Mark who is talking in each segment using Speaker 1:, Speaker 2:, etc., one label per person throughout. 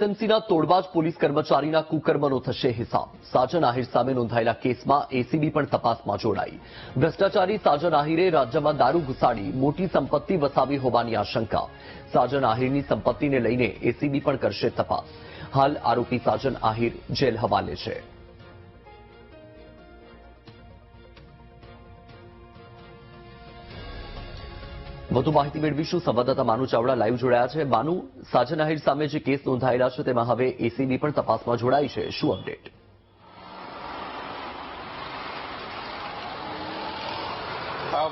Speaker 1: એસએમસીના તોડબાજ police કર્મચારીના કુકર્મનો થશે હિસાબ. સાજન આહિર સામે નોંધાયેલા કેસમાં એસીબી પણ તપાસમાં જોડાઈ. ભ્રષ્ટાચારી સાજન આહિરે રાજ્યમાં દારૂ ઘુસાડી, મોટી સંપત્તિ વસાવી હોવાની આશંકા. સાજન આહિરની સંપત્તિને લઈને એસીબી પણ કરશે તપાસ. હાલ આરોપી સાજન આહિર જેલ હવાલે છે. વધુ માહિતી મેળવીશું. સંવાદદાતા માનુ ચાવડા લાઈવ જોડાયા છે. માનુ, સાજન આહિર સામે જે કેસ નોંધાયેલા છે, તેમાં હવે એસીબી પણ તપાસમાં જોડાઈ છે. શું અપડેટ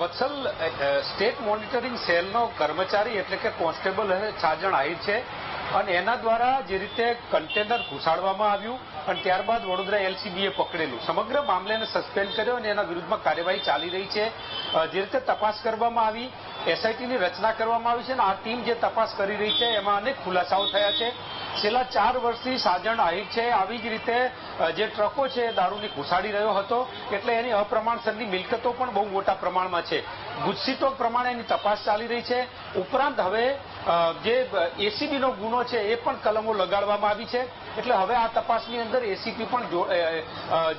Speaker 2: વત્સલ સ્ટેટ મોનિટરિંગ સેલનો કર્મચારી એટલે કે કોન્સ્ટેબલ સાજણ આહિર છે. અને એના દ્વારા જે રીતે કન્ટેનર ઘુસાડવામાં આવ્યું અને ત્યારબાદ વડોદરા એલસીબીએ પકડેલું. સમગ્ર મામલેને સસ્પેન્ડ કર્યો અને એના વિરુદ્ધમાં કાર્યવાહી ચાલી રહી છે. જે રીતે તપાસ કરવામાં આવી એસઆઈટીની રચના કરવામાં આવી છે અને આ ટીમ જે તપાસ કરી રહી છે, એમાં અનેક ખુલાસાઓ થયા છે. છેલ્લા ચાર વર્ષથી સાજણ આહિર છે. આવી જ રીતે જે ટ્રકો છે દારૂની ઘુસાડી રહ્યો હતો. એટલે એની અપ્રમાણસરની મિલકતો પણ બહુ મોટા પ્રમાણમાં છે. ગુજસીતો પ્રમાણે એની તપાસ ચાલી રહી છે. ઉપરાંત હવે જે એસીબીનો ગુનો છે, એ પણ કલમો લગાડવામાં આવી છે. એટલે હવે આ તપાસની અંદર એસીપી પણ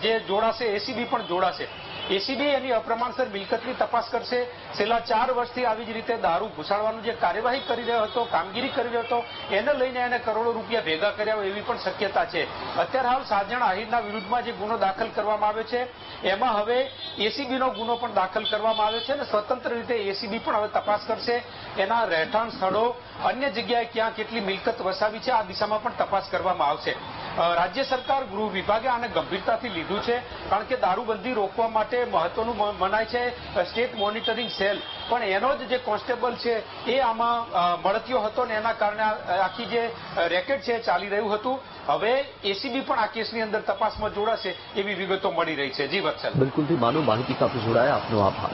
Speaker 2: જે જોડાશે, એસીબી પણ જોડાશે. એસીબી એની અપ્રમાણસર મિલકતની તપાસ કરશે. છેલ્લા ચાર વર્ષથી આવી જ રીતે દારૂ ઘુસાડવાનું જે કાર્યવાહી કરી રહ્યો હતો, કામગીરી કરી રહ્યો હતો, એને લઈને એને કરોડો રૂપિયા ભેગા કર્યા હોય એવી પણ શક્યતા છે. અત્યારે હાલ સાજણ આહિરના વિરુદ્ધમાં જે ગુનો દાખલ કરવામાં આવ્યો છે, એમાં હવે એસીબીનો ગુનો પણ દાખલ કરવામાં આવ્યો છે અને સ્વતંત્ર રીતે એસીબી પણ હવે તપાસ કરશે. એના રહેઠાણ સ્થળો, અન્ય જગ્યાએ ક્યાં કેટલી મિલકત વસાવી છે, આ દિશામાં પણ તપાસ કરવામાં આવશે. રાજ્ય સરકાર ગૃહ વિભાગે આને ગંભીરતાથી લીધું છે, કારણ કે દારૂબંધી રોકવા માટે મહત્વનું મનાય છે સ્ટેટ મોનિટરિંગ સેલ. પણ એનો જ જે કોન્સ્ટેબલ છે એ આમાં મળતિયો હતો ને એના કારણે આખી જે રેકેટ છે ચાલી રહ્યું હતું. હવે એસીબી પણ આ કેસની અંદર તપાસમાં જોડાશે એવી વિગતો મળી રહી છે. જી, વત્સલ.
Speaker 1: બિલકુલથી માનું માહિતી સાથે જોડાયા આપનો આભાર.